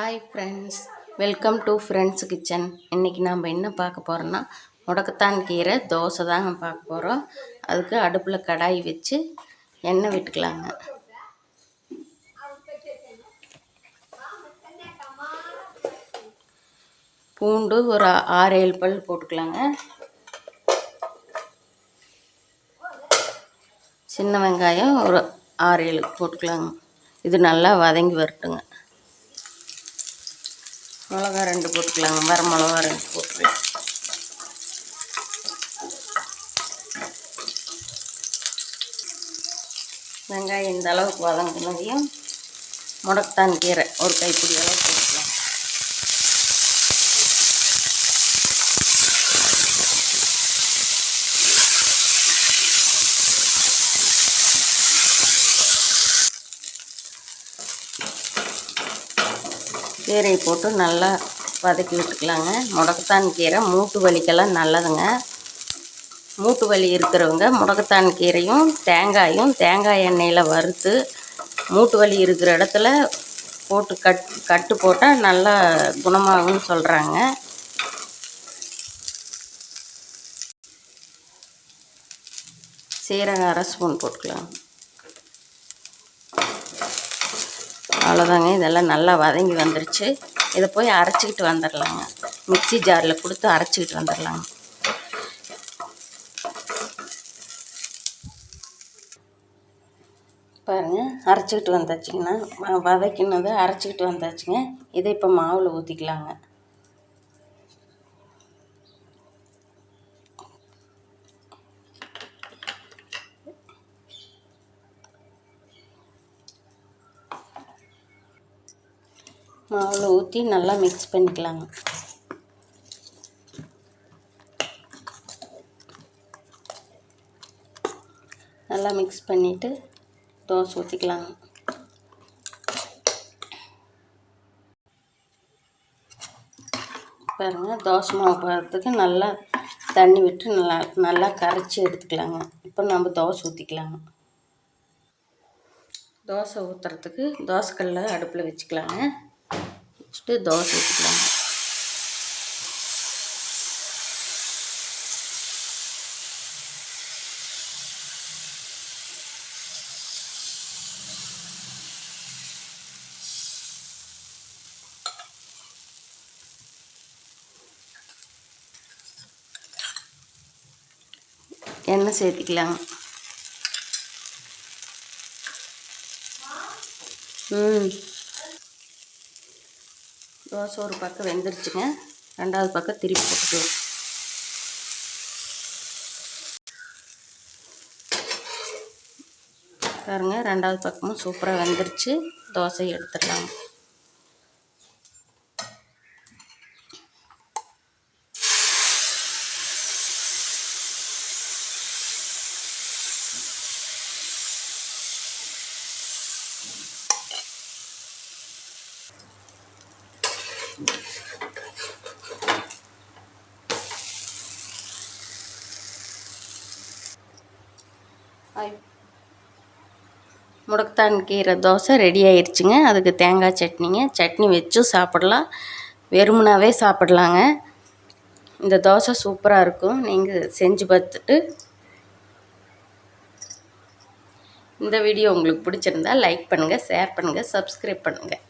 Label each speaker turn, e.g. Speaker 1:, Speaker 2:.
Speaker 1: Hi friends welcome to friends kitchen இன்றைக்கி நம்ம என்ன பார்க்க போகிறோன்னா முடக்கத்தான் கீரை தோசை தாங்க பார்க்க போகிறோம் அதுக்கு அடுப்பில் கடாய் வச்சு எண்ணெய் விட்டுக்கலாங்க. பூண்டு ஒரு ஆறு ஏழு பல் போட்டுக்கலாங்க. சின்ன வெங்காயம் ஒரு ஆறு ஏழு போட்டுக்கலாங்க. இது நல்லா வதங்கி வரட்டுங்க. மிளகா ரெண்டு போட்டுக்கலாங்க வர மிளகா ரெண்டு போட்டுக்கலாம் வெங்காயம் இந்த அளவுக்கு வதங்கினதையும் முடக்கத்தான் கீரை. ஒரு கைப்பிடி அளவுக்கு போட்டுக்கலாம் கீரையை போட்டு நல்லா வதக்கி விட்டுக்கலாங்க. முடக்கத்தான் கீரை மூட்டு வலிக்கெல்லாம் நல்லதுங்க. மூட்டு வலி இருக்கிறவங்க முடக்கத்தான் கீரையும் தேங்காயும் தேங்காய் எண்ணெயில் வறுத்து மூட்டு வலி இருக்கிற இடத்துல போட்டு கட் கட்டு போட்டால் நல்லா குணமாகும்னு சொல்கிறாங்க சீரகம் அரை ஸ்பூன் போட்டுக்கலாம். அவ்வளோதாங்க. இதெல்லாம் நல்லா வதங்கி வந்துருச்சு. இதை போய் அரைச்சிக்கிட்டு வந்துடலாங்க. மிக்சி ஜாரில் கொடுத்து அரைச்சிக்கிட்டு வந்துடலாங்க. பாருங்கள் அரைச்சிக்கிட்டு வந்தாச்சுங்கண்ணா வதக்கினதை அரைச்சிக்கிட்டு வந்தாச்சுங்க. இதை இப்போ மாவில் ஊற்றிக்கலாங்க மாவில் ஊற்றி நல்லா மிக்ஸ் பண்ணிக்கலாங்க. நல்லா மிக்ஸ் பண்ணிவிட்டு தோசை ஊற்றிக்கலாங்க பாருங்கள் தோசை மாவு போடுறதுக்கு நல்லா தண்ணி விட்டு நல்லா நல்லா கரைச்சி எடுத்துக்கலாங்க. இப்போ நம்ம தோசை ஊற்றிக்கலாங்க தோசை ஊற்றுறதுக்கு தோசைக்கல்ல அடுப்பில் வச்சுக்கலாங்க. வச்சுட்டு தோசை ஊற்றிக்கலாங்க எண்ணெய் சேர்த்திக்கலாங்க ம் தோசை ஒரு பக்கம் வெந்துருச்சுங்க. ரெண்டாவது பக்கம் திருப்பி போட்டுக்கலாம் பாருங்கள் ரெண்டாவது பக்கமும் சூப்பராக வெந்துருச்சு. தோசை எடுத்துடலாம். முடக்கத்தான் கீரை தோசை ரெடி ஆயிடுச்சுங்க அதுக்கு தேங்காய் சட்னிங்க. சட்னி வச்சும் சாப்பிடலாம். வெறுமனாவே சாப்பிட்லாங்க. இந்த தோசை சூப்பராக இருக்கும். நீங்கள் செஞ்சு பார்த்துட்டு இந்த வீடியோ உங்களுக்கு பிடிச்சிருந்தா லைக் பண்ணுங்கள் ஷேர் பண்ணுங்கள் சப்ஸ்கிரைப் பண்ணுங்கள்